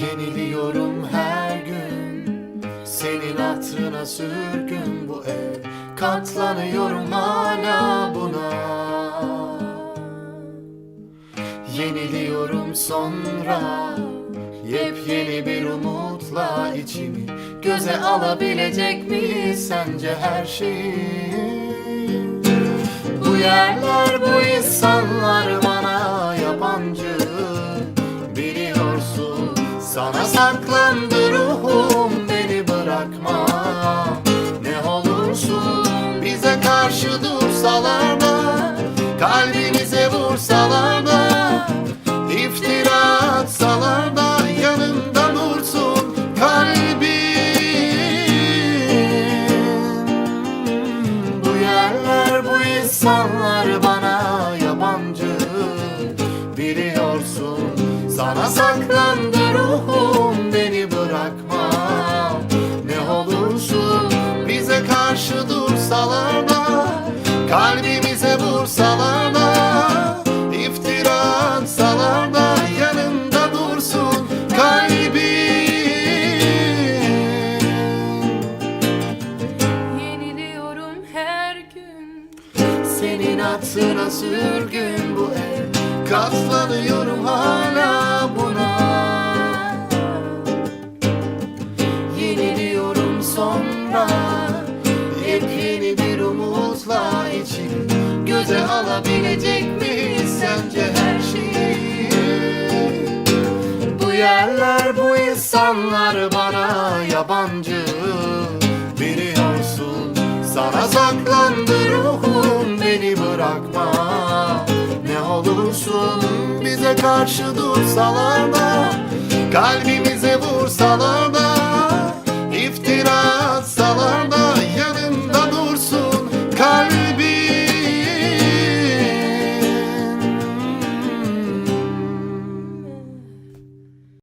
Yeniliyorum her gün. Senin hatırına sürgün bu ev. Katlanıyorum hala buna. Yeniliyorum sonra. Yepyeni bir umutla içimi Göze alabilecek miyiz sence her şeyi Bu yerler bu insanlar mı? Sana saklandı ruhum beni bırakma. Ne olursun bize karşı dursalar da Kalbimize vursalar da İftira atsalar da yanında dursun kalbim. Bu yerler bu insanlar bana yabancı. Biliyorsun sana saklandı Kalbimize vursalar da iftira atsalar da yanında dursun kalbim. Yeniliyorum her gün Senin hatırına sürgün bu ev Katlanıyorum hala buna. Yeniliyorum sonra alabilecek miyiz sence her şeyi? Bu yerler bu insanlar bana yabancı. Biliyorsun sana saklandı ruhum beni bırakma. Ne olursun bize karşı dursalar da Kalbimize vursalar da